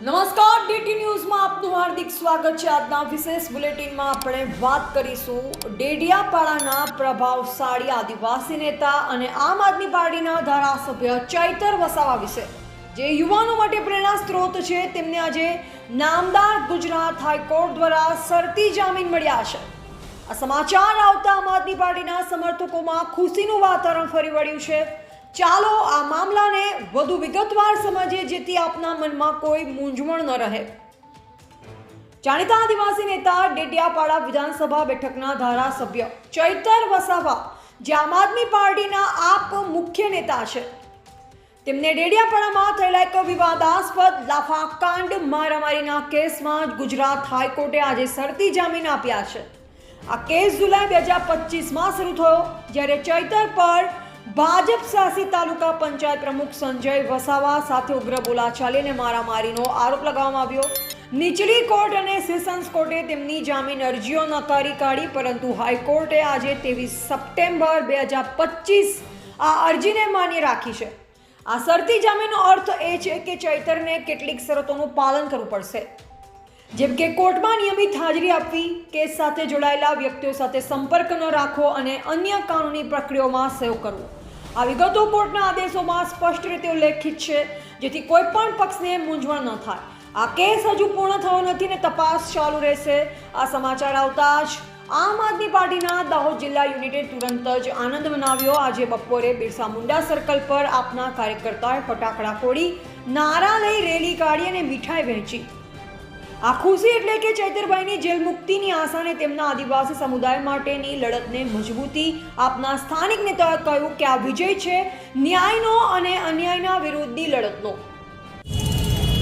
નમસ્કાર ડીટી ન્યૂઝમાં આપનું હાર્દિક સ્વાગત છે. આજના વિશેષ બુલેટિનમાં આપણે વાત કરીશું ડેડિયાપાડાના પ્રભાવશાળી આદિવાસી નેતા અને આમ આદમી પાર્ટીના ધારાસભ્ય ચૈતર વસાવા વિશે. જે યુવાનો માટે પ્રેરણા સ્ત્રોત છે, તેમને આજે નામદાર ગુજરાત હાઈકોર્ટ દ્વારા શરતી જામીન મળ્યા છે. આ સમાચાર આવતા આમ આદમી પાર્ટીના સમર્થકોમાં ખુશીનું વાતાવરણ ફરી વળ્યું છે. ચાલો આ મામલાને વધુ વિગતવાર સમજીએ જેથી આપના મનમાં કોઈ મૂંઝવણ ન રહે. જાણીતા આદિવાસી નેતા ડેડિયાપાડા વિધાનસભા બેઠકના ધારાસભ્ય ચૈતર વસાવા, જે આમ આદમી પાર્ટીના આપ મુખ્ય નેતા છે. તેમને ડેડિયાપાડામાં થયેલા એક વિવાદાસ્પદ લાફાકાંડ, મારામારીના કેસમાં ગુજરાત હાઈકોર્ટે આજે શરતી જામીન આપ્યા છે. આ કેસ જુલાઈ બે હજાર પચીસમાં શરૂ થયો, જ્યારે ચૈતર પર ભાજપ શાસિત તાલુકા પંચાયત પ્રમુખ સંજય વસાવા સાથે ઉગ્ર બોલાચાલી અને મારામારીનો આરોપ લગાવવામાં આવ્યો. નીચલી કોર્ટ અને સેશન્સ કોર્ટે તેમની જામીન અરજીઓ નકારી કાઢી, પરંતુ હાઈકોર્ટે આજે ત્રેવીસ સપ્ટેમ્બર બે હજાર પચીસ આ અરજીને માન્ય રાખી છે. આ શરતી જામીનનો અર્થ એ છે કે ચૈતરને કેટલીક શરતોનું પાલન કરવું પડશે. જેમ કે કોર્ટમાં નિયમિત હાજરી આપવી, કેસ સાથે જોડાયેલા વ્યક્તિઓ સાથે સંપર્ક ન રાખવો અને અન્ય કાનૂની પ્રક્રિયાઓમાં સહયોગ કરવો. આ વિગતો કોર્ટના આદેશોમાં સ્પષ્ટ રીતે ઉલ્લેખિત છે, જેથી કોઈ પણ પક્ષને મૂંઝવણ ન થાય. આ કેસ હજુ પૂર્ણ થયો નથી ને તપાસ ચાલુ રહેશે. આ સમાચાર આવતા જ આમ આદમી પાર્ટીના દાહોદ જિલ્લા યુનિટે તુરંત જ આનંદ મનાવ્યો. આજે બપોરે બિરસા મુંડા સર્કલ પર આપના કાર્યકર્તાએ ફટાકડા ફોડી નારા લઈ રેલી કાઢી અને મીઠાઈ વહેંચી. આ ખુશી એટલે કે ચૈતરભાઈની જેલ મુક્તિની આશાને તેમના આદિવાસી સમુદાય માટેની લડતને મજબૂતી આપના સ્થાનિક નેતાએ કહ્યું કે આ વિજય છે ન્યાયનો અને અન્યાયના વિરુદ્ધની લડતનો.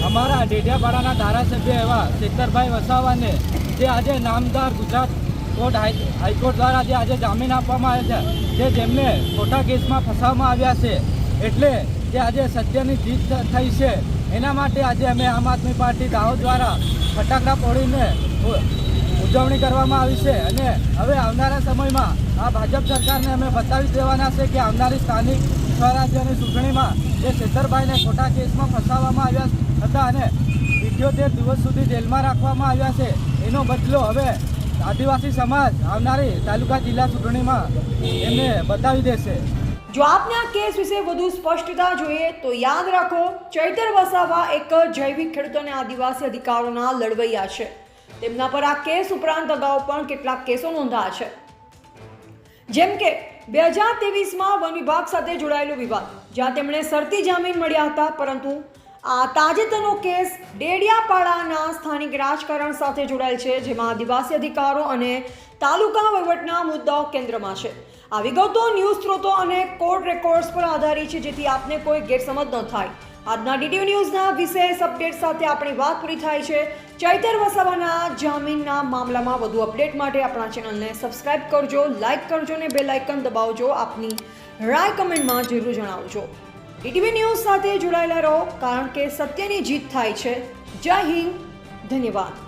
અમારા ડેડિયાપાડાના ધારાસભ્ય એવા શેખરભાઈ વસાવાને જે આજે નામદાર ગુજરાત કોર્ટ હાઈકોર્ટ દ્વારા જે આજે જામીન આપવામાં આવ્યા છે, જે જેમને ખોટા કેસમાં ફસાવવામાં આવ્યા છે, એટલે જે આજે સત્યની જીત થઈ છે. એના માટે આજે અમે આમ આદમી પાર્ટી દાહોદ દ્વારા ફટાકડા ફોડીને ઉજવણી કરવામાં આવી છે અને હવે આવનારા સમયમાં આ ભાજપ સરકારને અમે બતાવી દેવાના છે કે આવનારી સ્થાનિક સ્વરાજ્યની ચૂંટણીમાં જે શેતરભાઈને ખોટા કેસમાં ફસાવવામાં આવ્યા હતા અને ઇઠ્યોતેર દિવસ સુધી જેલમાં રાખવામાં આવ્યા છે, એનો બદલો હવે આદિવાસી સમાજ આવનારી તાલુકા જિલ્લા ચૂંટણીમાં એમને બતાવી દેશે. જો આપને આ કેસ વિશે વધુ સ્પષ્ટતા જોઈએ તો યાદ રાખો, ચૈતર વસાવા એક જૈવિક ખેડૂત અને આદિવાસી અધિકારોના લડવૈયા છે. તેમના પર આ કેસ ઉપરાંત અગાઉ પણ કેટલાક કેસો નોંધાયા છે. જેમ કે, બે હજાર ત્રેવીસમાં વન વિભાગ સાથે જોડાયેલો વિવાદ, જ્યાં તેમણે શરતી જામીન મળ્યા હતા, પરંતુ આ તાજેતરનો કેસ ડેડિયાપાડાના સ્થાનિક રાજકારણ સાથે જોડાયેલ છે, જેમાં આદિવાસી અધિકારો અને તાલુકા વહીવટના મુદ્દાઓ કેન્દ્રમાં છે. આ વિગતો ન્યૂઝ સ્ત્રોતો અને કોર્ટ રેકોર્ડ્સ પર આધારિત છે, જેથી આપને કોઈ ગેરસમજ ન થાય. આજના ડીટીવી ન્યૂઝના વિશેષ અપડેટ સાથે આપણી વાત પૂરી થાય છે. ચૈતર વસાવાના જામીનના મામલામાં વધુ અપડેટ માટે આપણા ચેનલને સબસ્ક્રાઇબ કરજો, લાઇક કરજો અને બેલ આઇકન દબાવજો. આપની રાય કમેન્ટમાં જરૂર જણાવજો. ડીટીવી ન્યૂઝ સાથે જોડાયેલા રહો, કારણ કે સત્યની જીત થાય છે. જય હિન્દ, ધન્યવાદ.